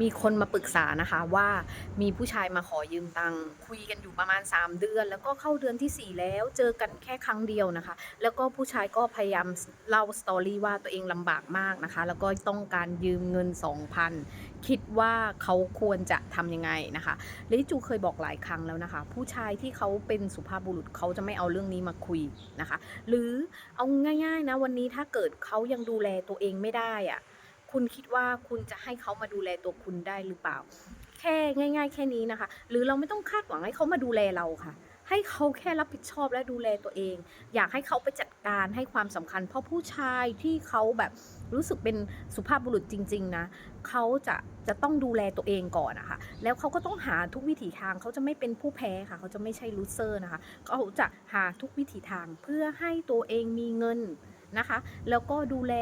มีคนมาปรึกษานะคะว่ามีผู้ชายมาขอยืมตังค์คุยกันอยู่ประมาณ 3 เดือน แล้วก็เข้าเดือนทีสี่ 4 แล้วเจอกันแค่ครั้งเดียวนะคะ แล้วก็ผู้ชายก็พยายามเล่าสตอรี่ว่าตัวเองลำบากมากนะคะ แล้วก็ต้องการยืมเงิน 2,000 คิดว่าเขาควรจะทำยังไงนะคะเลดิจูเคยบอกหลายครั้งแล้วนะคะ ผู้ชายที่เขาเป็นสุภาพบุรุษเขาจะไม่เอาเรื่องนี้มาคุยนะคะ หรือเอาง่ายๆนะวันนี้ถ้าเกิดเขายังดูแลตัวเองไม่ได้อะ คุณคิดว่าคุณจะให้เขามาดูแลตัวคุณได้หรือเปล่า แค่ง่าย ๆ แค่นี้นะคะ หรือเราไม่ต้องคาดหวังให้เขามาดูแลเราค่ะ ให้เขาแค่รับผิดชอบและดูแลตัวเอง อยากให้เขาไปจัดการให้ความสำคัญ เพราะผู้ชายที่เขาแบบรู้สึกเป็นสุภาพบุรุษจริง ๆ นะเขาจะจะต้องดูแลตัวเองก่อนนะคะแล้วเขาก็ต้องหาทุกวิถีทางเขาจะไม่เป็นผู้แพ้ค่ะ เขาจะไม่ใช่ลูเซอร์นะคะเขาจะหาทุกวิถีทางเพื่อให้ตัวเองมีเงิน นะคะ แล้วก็ดูแล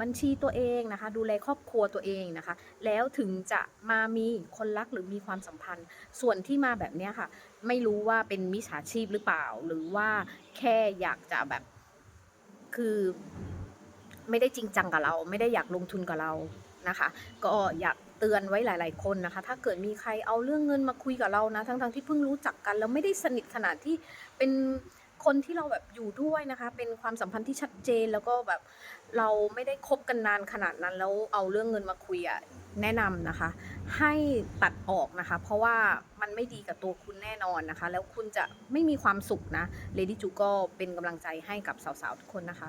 บัญชีตัวเองนะคะ ดูแลครอบครัวตัวเองนะคะ แล้วถึงจะมามีคนรักหรือมีความสัมพันธ์ ส่วนที่มาแบบนี้ค่ะ ไม่รู้ว่าเป็นมิจฉาชีพหรือเปล่า หรือว่าแค่อยากจะแบบคือไม่ได้จริงจังกับเรา ไม่ได้อยากลงทุนกับเรานะคะ ก็อยากเตือนไว้หลาย ๆ คนนะคะ ถ้าเกิดมีใครเอาเรื่องเงินมาคุยกับเรานะ ทั้งๆที่เพิ่งรู้จักกันแล้วไม่ได้สนิทขนาดที่เป็น คนที่เราแบบอยู่ด้วยนะคะ เป็นความสัมพันธ์ที่ชัดเจนแล้วก็แบบเราไม่ได้คบกันนานขนาดนั้น แล้วเอาเรื่องเงินมาคุยอะแนะนำนะคะ ให้ตัดออกนะคะ เพราะว่ามันไม่ดีกับตัวคุณแน่นอนนะคะ แล้วคุณจะไม่มีความสุขนะเลดี้จูก็เป็นกำลังใจให้กับสาวๆทุกคนนะคะ